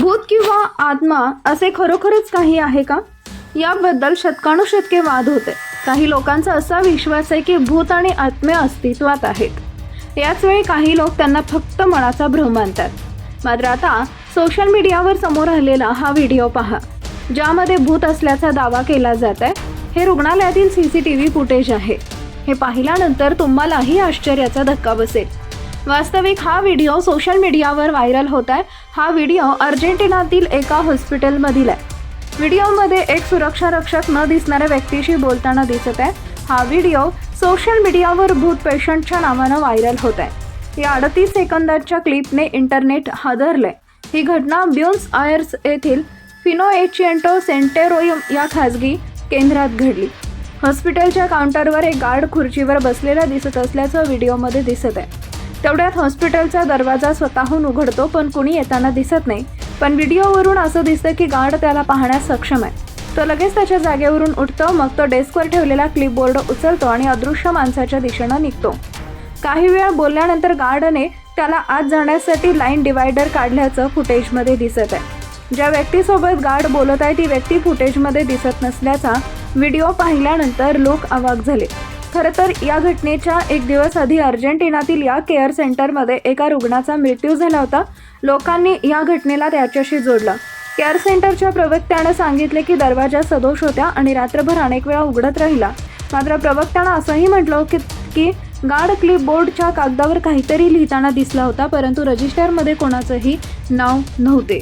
भूत किंवा आत्मा असे खरोखरच काही आहे का? याबद्दल शतकानुशतके वाद होते. काही लोकांचा असा विश्वास आहे की भूत आणि आत्मे अस्तित्वात आहेत. याच वेळी काही लोक त्यांना फक्त मनाचा भ्रम मानतात. मात्र आता सोशल मीडियावर समोर आलेला हा व्हिडिओ पहा. ज्यामध्ये भूत असल्याचा दावा केला जात आहे. हे रुग्णालयातील C C T V footage आहे. हे पाहिल्यानंतर तुम्हालाही आश्चर्याचा धक्का बसेल. वास्तविक हा व्हिडिओ सोशल मीडियावर व्हायरल होत आहे. हा व्हिडिओ अर्जेंटिनातील एका हॉस्पिटलमधील आहे. व्हिडिओमध्ये एक सुरक्षा रक्षक न दिसणाऱ्या व्यक्तीशी बोलताना दिसत आहे. हा व्हिडिओ सोशल मीडियावर भूत पेशंटच्या नावानं व्हायरल होत आहे. या अडतीस सेकंदाच्या क्लिपने इंटरनेट हादरले ही घटना ब्युन्स आयर्स येथील फिनोएचिएंटो सेंटेरोयम या खाजगी केंद्रात घडली. हॉस्पिटलच्या काउंटरवर एक गार्ड खुर्चीवर बसलेला दिसत असल्याचं व्हिडिओमध्ये दिसत आहे. तेवढ्यात हॉस्पिटलचा दरवाजा स्वतःहून उघडतो पण कुणी येताना दिसत नाही. पण व्हिडिओवरून असं दिसतं की गार्ड त्याला पाहण्यास सक्षम आहे. तो लगेच त्याच्या जागेवरून उठतो मग तो डेस्कवर ठेवलेला क्लिपबोर्ड उचलतो आणि अदृश्य माणसाच्या दिशेनं निघतो. काही वेळ बोलल्यानंतर गार्डने त्याला आत जाण्यासाठी लाईन डिवायडर काढल्याचं फुटेजमध्ये दिसत आहे. ज्या व्यक्तीसोबत गार्ड बोलत आहे ती व्यक्ती फुटेजमध्ये दिसत नसल्याचा व्हिडिओ पाहिल्यानंतर लोक अवाक झाले. खरं तर या घटनेच्या एक दिवस आधी अर्जेंटिनातील या केअर सेंटरमध्ये एका रुग्णाचा मृत्यू झाला होता. लोकांनी या घटनेला त्याच्याशी जोडला. केअर सेंटरच्या प्रवक्त्यानं सांगितले की दरवाजा सदोष होत्या आणि रात्रभर अनेक वेळा उघडत राहिला. मात्र प्रवक्त्यानं असंही म्हटलं की की गार्ड क्लिपबोर्डच्या कागदावर काहीतरी लिहिताना दिसला होता परंतु रजिस्टरमध्ये कोणाचंही नाव नव्हते.